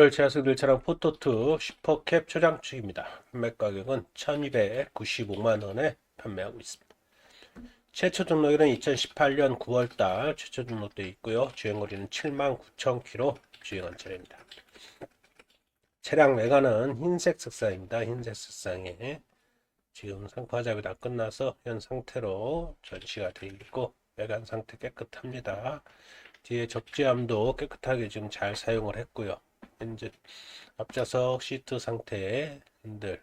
오늘 제가 소개드릴 차량 포토2 슈퍼캡 초장축입니다. 판매 가격은 1295만 원에 판매하고 있습니다. 최초 등록일은 2018년 9월달 최초 등록되어 있고요. 주행거리는 7만 9천 킬로 주행한 차량입니다. 차량 외관은 흰색 색상입니다. 흰색 색상에 지금 상파 작업이 다 끝나서 현 상태로 전시가 되어 있고 외관 상태 깨끗합니다. 뒤에 적재함도 깨끗하게 지금 잘 사용을 했고요. 현재 앞좌석 시트 상태 핸들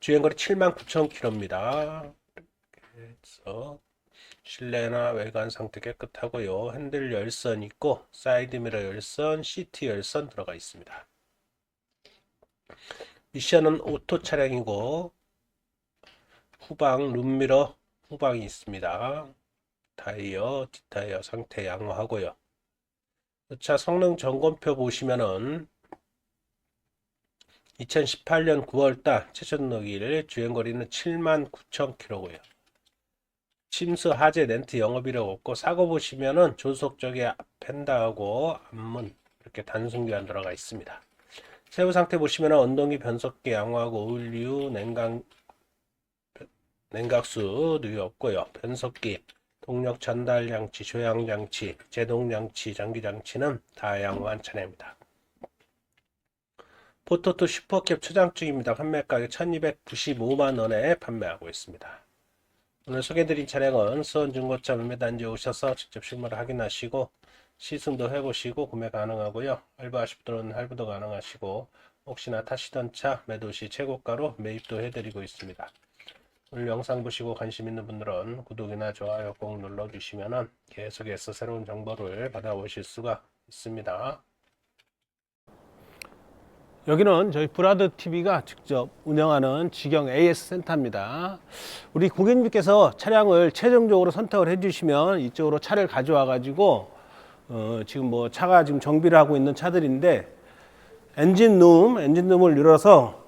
주행거리 79,000km입니다. 이렇게 해서 실내나 외관 상태 깨끗하고요. 핸들 열선 있고 사이드미러 열선, 시트 열선 들어가 있습니다. 미션은 오토 차량이고 후방 룸미러 후방이 있습니다. 타이어, 뒷타이어 상태 양호하고요. 차 성능 점검표 보시면은 2018년 9월달 최초 등록일 주행거리는 7만 9천 킬로고요. 침수 하재 렌트 영업이라고 없고 사고 보시면은 조속 쪽에 펜다하고 앞문 이렇게 단순 교환 들어가 있습니다. 세부 상태 보시면은 언동기 변속기 양호하고 오일류 냉각 냉각수 누유 없고요. 변속기 동력 전달 장치, 조향 장치, 제동 장치, 전기 장치는 다 양호한 차량입니다. 포토2 슈퍼캡 초장 중입니다. 판매 가격 1295만 원에 판매하고 있습니다. 오늘 소개드린 차량은 수원중고차 매매단지에 오셔서 직접 실물을 확인하시고 시승도 해보시고 구매 가능하고요. 할부하실 분들은 할부도 가능하시고 혹시나 타시던 차 매도 시 최고가로 매입도 해드리고 있습니다. 오늘 영상 보시고 관심 있는 분들은 구독이나 좋아요 꼭 눌러주시면 계속해서 새로운 정보를 받아보실 수가 있습니다. 여기는 저희 브라드 TV가 직접 운영하는 직영 AS 센터입니다. 우리 고객님께서 차량을 최종적으로 선택을 해주시면 이쪽으로 차를 가져와 가지고 어, 지금 뭐 차가 지금 정비를 하고 있는 차들인데 엔진룸, 엔진룸을 열어서